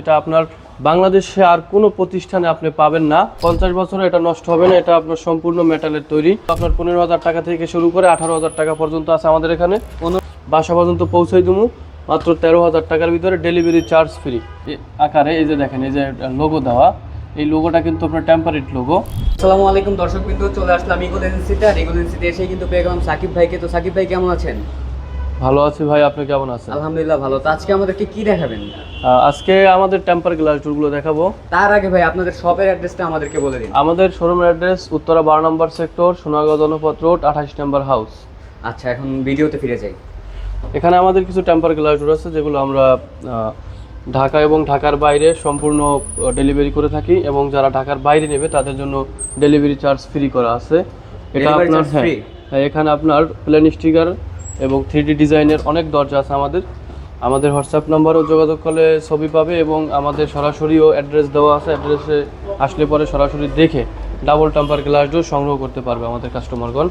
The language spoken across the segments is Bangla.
এটা আপনার বাংলাদেশে আর কোনো প্রতিষ্ঠানে আপনি পাবেন না। পঞ্চাশ বছরে এটা নষ্ট হবে না, এটা আপনার সম্পূর্ণ মেটালের তৈরি। আপনার পনেরো হাজার টাকা থেকে শুরু করে আঠারো হাজার টাকা পর্যন্ত আছে আমাদের এখানে। বাসা পর্যন্ত পৌঁছাই দিমু, মাত্র তেরো হাজার টাকার ভিতরে ডেলিভারি চার্জ ফ্রি। আকারে, এই যে দেখেন, এই যে লোগো দেওয়া, এই লোগোটা কিন্তু আপনার টেম্পারেট লোগো আসসালামু আলাইকুম দর্শক বিন্দু চলে আসলাম ইগল এজেন্সিতে আর ইগল এজেন্সিতে এসেই কিন্তু পেয়ে গেলাম সাকিব ভাইকে। তো সাকিব ভাই, কেমন আছেন? ভালো আছি ভাই আপনি কেমন আছেন? আলহামদুলিল্লাহ ভালো। তো আজকে আমাদেরকে কি দেখাবেন? আজকে আমাদের টেম্পার গ্লাস ডোরগুলো দেখাবো। তার আগে ভাই আপনাদের শপের অ্যাড্রেসটা আমাদেরকে বলে দিন। আমাদের শোরুমের অ্যাড্রেস উত্তরা বারো নম্বর সেক্টর সোনাগাঁও জনপথ রোড আঠাশ নম্বর হাউস আচ্ছা এখন ভিডিওতে ফিরে যাই। এখানে আমাদের কিছু টেম্পার গ্লাস ডোর আছে যেগুলো আমরা ঢাকা এবং ঢাকার বাইরে সম্পূর্ণ ডেলিভারি করে থাকি এবং যারা ঢাকার বাইরে নেবে তাদের জন্য ডেলিভারি চার্জ ফ্রি করা আছে। এটা আপনার হ্যাঁ হ্যাঁ, এখানে আপনার প্লেন স্টিকার এবং থ্রি ডিজাইনের অনেক দরজা আছে আমাদের। আমাদের হোয়াটসঅ্যাপ নাম্বারও যোগাযোগ করলে ছবি পাবে এবং আমাদের সরাসরিও অ্যাড্রেস দেওয়া আছে। অ্যাড্রেসে আসলে পরে সরাসরি দেখে ডাবল টাম্পার গ্লাস ডোর সংগ্রহ করতে পারবে আমাদের কাস্টমারগণ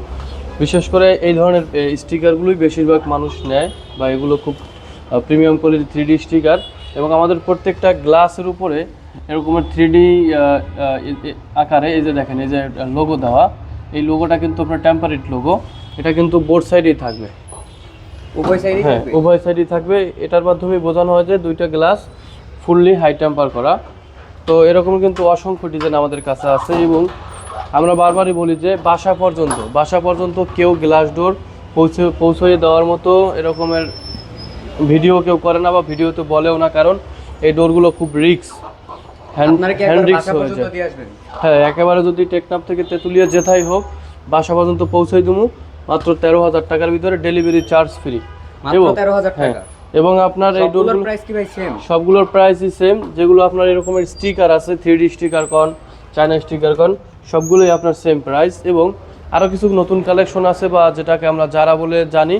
বিশেষ করে এই ধরনের স্টিকারগুলোই বেশিরভাগ মানুষ নেয় বা এগুলো খুব premium quality three D sticker এবং আমাদের প্রত্যেকটা গ্লাসের উপরে এরকমের থ্রি ডি আকারে এই যে দেখেন, এই যে লোগো দেওয়া, এই লোগোটা কিন্তু আপনার টেম্পারেট লোগো এটা কিন্তু বোর্ড সাইডেই থাকবে। উভয় সাইডে হ্যাঁ উভয় সাইডই থাকবে। এটার মাধ্যমে বোঝানো হয় যে দুইটা গ্লাস ফুললি হাই টেম্পার করা। তো এরকম কিন্তু অসংখ্য ডিজাইন আমাদের কাছে আছে এবং আমরা বারবারই বলি যে বাসা পর্যন্ত বাসা পর্যন্ত কেউ গ্লাস ডোর পৌঁছে পৌঁছে দেওয়ার মতো এরকমের ভিডিও কেউ করে না বা ভিডিওতে বলেও না কারণ এই ডোরগুলো খুব রিক্স হ্যান্ড রিক্স হয়ে যায়। হ্যাঁ একেবারে যদি টেকনাপ থেকে তেঁতুলিয়া যেথাই হোক বাসা পর্যন্ত পৌঁছে দিমু। মাত্র তেরো হাজার টাকার ভিতরে ডেলিভারি চার্জ ফ্রি এবং আপনার এই সবগুলোর প্রাইসই সেম যেগুলো আপনার এরকমের স্টিকার আছে থ্রি স্টিকার কন চায়না স্টিকার কন সবগুলোই আপনার সেম প্রাইস এবং আরও কিছু নতুন কালেকশন আছে বা যেটাকে আমরা যারা বলে জানি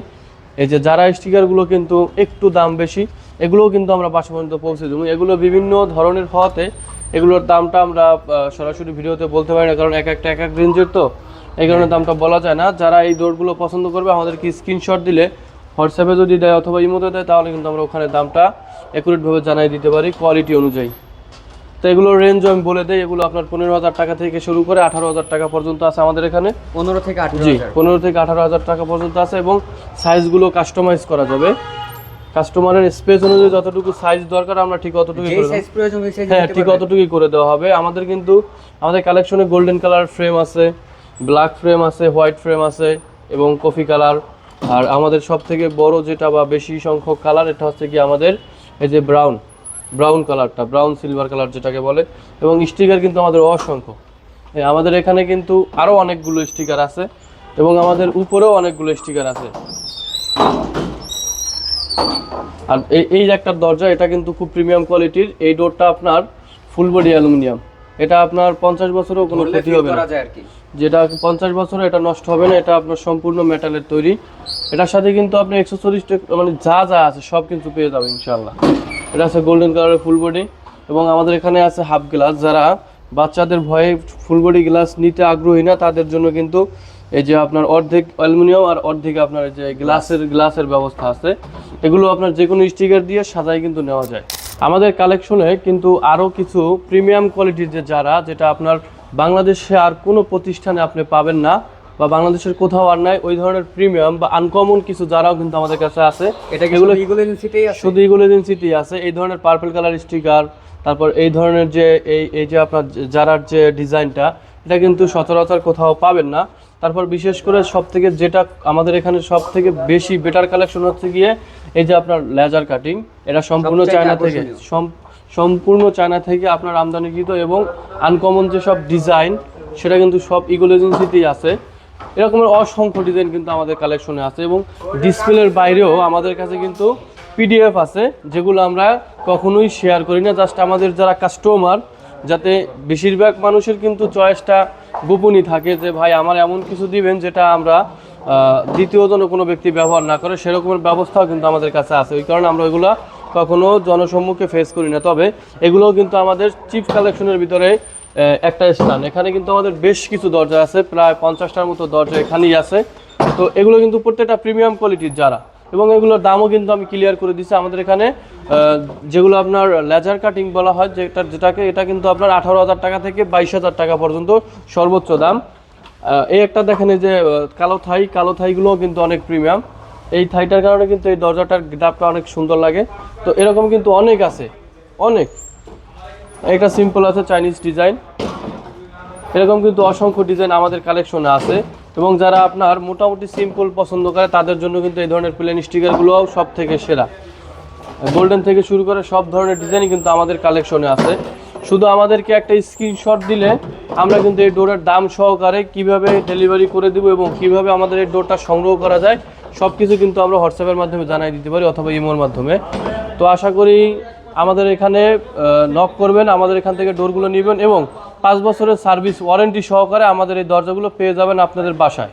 এই যে যারা স্টিকারগুলো কিন্তু একটু দাম বেশি এগুলোও কিন্তু আমরা বাসা পর্যন্ত পৌঁছে দেবো। এগুলো বিভিন্ন ধরনের হওয়াতে এগুলোর দামটা আমরা সরাসরি ভিডিওতে বলতে পারি না কারণ এক একটা এক এক রেঞ্জের তো। এই কারণে দামটা বলা যায় না। যারা এই দৌড়গুলো পছন্দ করবে আমাদেরকে স্ক্রিনশট দিলে হোয়াটসঅ্যাপে যদি দেয় অথবা ইমোতে দেয় তাহলে কিন্তু আমরা ওখানে দামটা অ্যাকুরেটভাবে জানাই দিতে পারি কোয়ালিটি অনুযায়ী। তো এগুলোর রেঞ্জ আমি বলে দিই এগুলো আপনার পনেরো হাজার টাকা থেকে শুরু করে আঠারো হাজার টাকা পর্যন্ত আছে আমাদের এখানে। পনেরো থেকে আঠেরো জি পনেরো থেকে আঠারো হাজার টাকা পর্যন্ত আছে এবং সাইজগুলো কাস্টমাইজ করা যাবে। কাস্টমারের স্পেস অনুযায়ী যতটুকু সাইজ দরকার আমরা ঠিক অতটুকুই করে হ্যাঁ ঠিক অতটুকুই করে দেওয়া হবে। আমাদের কিন্তু আমাদের কালেকশনে গোল্ডেন কালার ফ্রেম আছে। ব্ল্যাক ফ্রেম আছে, হোয়াইট ফ্রেম আছে এবং কফি কালার। আর আমাদের সব থেকে বড় যেটা বা বেশি সংখ্যক কালার, এটা হচ্ছে কি আমাদের এই যে ব্রাউন ব্রাউন কালারটা, ব্রাউন সিলভার কালার যেটাকে বলে। এবং স্টিকার কিন্তু আমাদের অসংখ্য। আমাদের এখানে কিন্তু আরও অনেকগুলো স্টিকার আছে এবং আমাদের উপরেও অনেকগুলো স্টিকার আছে। আর এই একটা দরজা, এটা কিন্তু খুব প্রিমিয়াম কোয়ালিটির। এই ডোরটা আপনার ফুল বডি অ্যালুমিনিয়াম। এটা আপনার পঞ্চাশ বছরেও কোনো ক্ষতি হবে না। যেটা পঞ্চাশ বছরে এটা নষ্ট হবে না এটা আপনার সম্পূর্ণ মেটালের তৈরি। এটার সাথে কিন্তু আপনি এক্সেসরিজ মানে যা যা আছে সব কিন্তু পেয়ে যাবেন ইনশাল্লাহ এটা আছে গোল্ডেন কালারের ফুল বডি এবং আমাদের এখানে আছে হাফ গ্লাস যারা বাচ্চাদের ভয়ে ফুল বডি গ্লাস নিতে আগ্রহী না তাদের জন্য কিন্তু এই যে আপনার অর্ধেক অ্যালুমিনিয়াম আর অর্ধেক আপনার এই যে গ্লাসের গ্লাসের ব্যবস্থা আছে। এগুলো আপনার যে কোনো স্টিকার দিয়ে সাজাই কিন্তু নেওয়া যায়। আমাদের কালেকশনে কিন্তু আরও কিছু প্রিমিয়াম কোয়ালিটির যে যারা যেটা আপনার বাংলাদেশে আর কোনো প্রতিষ্ঠানে আপনি পাবেন না বা বাংলাদেশের কোথাও আর নাই ওই ধরনের প্রিমিয়াম বা আনকমন কিছু যারাও কিন্তু আমাদের কাছে আছে। এটা এগুলো শুধু ইগল এজেন্সিতেই আছে? শুধু ইগুলো এজেন্সিটি আছে। এই ধরনের পার্পল কালার স্টিকার তারপর এই ধরনের যে এই এই যে আপনার যারার যে ডিজাইনটা এটা কিন্তু সচরাচর কোথাও পাবেন না। তারপর বিশেষ করে সব থেকে যেটা আমাদের এখানে সব থেকে বেশি বেটার কালেকশন হচ্ছে গিয়ে এই যে আপনার লেজার কাটিং এটা সম্পূর্ণ চায়না থেকে। সম- সম্পূর্ণ চায়না থেকে আপনার আমদানিকৃত এবং আনকমন যে সব ডিজাইন সেটা কিন্তু সব ইগোল এজেন্সিতেই আছে। এরকমের অসংখ্য ডিজাইন কিন্তু আমাদের কালেকশনে আছে এবং ডিসপ্লের বাইরেও আমাদের কাছে কিন্তু পিডিএফ আছে যেগুলো আমরা কখনোই শেয়ার করি না। জাস্ট আমাদের যারা কাস্টমার যাতে বেশিরভাগ মানুষের কিন্তু চয়েসটা গোপনই থাকে যে, ভাই, আমার এমন কিছু দিবেন যেটা আমরা দ্বিতীয় জন কোনো ব্যক্তি ব্যবহার না করে সেরকমের ব্যবস্থাও কিন্তু আমাদের কাছে আছে। ওই কারণে আমরা ওইগুলো কখনো জনসম্মুখে ফেস করি না। তবে এগুলোও কিন্তু আমাদের চিপ কালেকশনের ভিতরে একটা স্থান। এখানে কিন্তু আমাদের বেশ কিছু দরজা আছে, প্রায় পঞ্চাশটার মতো দরজা এখানেই আছে। তো এগুলো কিন্তু প্রত্যেকটা প্রিমিয়াম কোয়ালিটির যারা এবং এগুলোর দামও কিন্তু আমি ক্লিয়ার করে দিচ্ছি আমাদের এখানে যেগুলো আপনার লেজার কাটিং বলা হয়, যেটা যেটাকে এটা কিন্তু আপনার আঠারো হাজার টাকা থেকে বাইশ হাজার টাকা পর্যন্ত সর্বোচ্চ দাম। এই একটা দেখেন যে কালো থাই, কালো থাইগুলোও কিন্তু অনেক প্রিমিয়াম এই থাইটার কারণে কিন্তু এই দরজাটার গ্রাফটা অনেক সুন্দর লাগে। তো এরকম কিন্তু অনেক আছে, অনেক। একটা সিম্পল আছে চাইনিজ ডিজাইন এরকম কিন্তু অসংখ্য ডিজাইন আমাদের কালেকশনে আছে। এবং যারা আপনার মোটামুটি সিম্পল পছন্দ করে, তাদের জন্য কিন্তু এই ধরনের প্লেন স্টিকারগুলোও সব থেকে সেরা। গোল্ডেন থেকে শুরু করে সব ধরনের ডিজাইনই কিন্তু আমাদের কালেকশনে আছে। শুধু আমাদেরকে একটা স্ক্রিনশট দিলে আমরা কিন্তু এই ডোরের দাম সহকারে কীভাবে ডেলিভারি করে দেবো এবং কীভাবে আমাদের এই ডোরটা সংগ্রহ করা যায় সব কিছু কিন্তু আমরা হোয়াটসঅ্যাপের মাধ্যমে জানাই দিতে পারি অথবা ইমোর মাধ্যমে। তো আশা করি আমাদের এখানে নক করবেন, আমাদের এখান থেকে ডোরগুলো নেবেন এবং পাঁচ বছরের সার্ভিস ওয়ারেন্টি সহকারে আমাদের এই দরজাগুলো পেয়ে যাবেন আপনাদের বাসায়।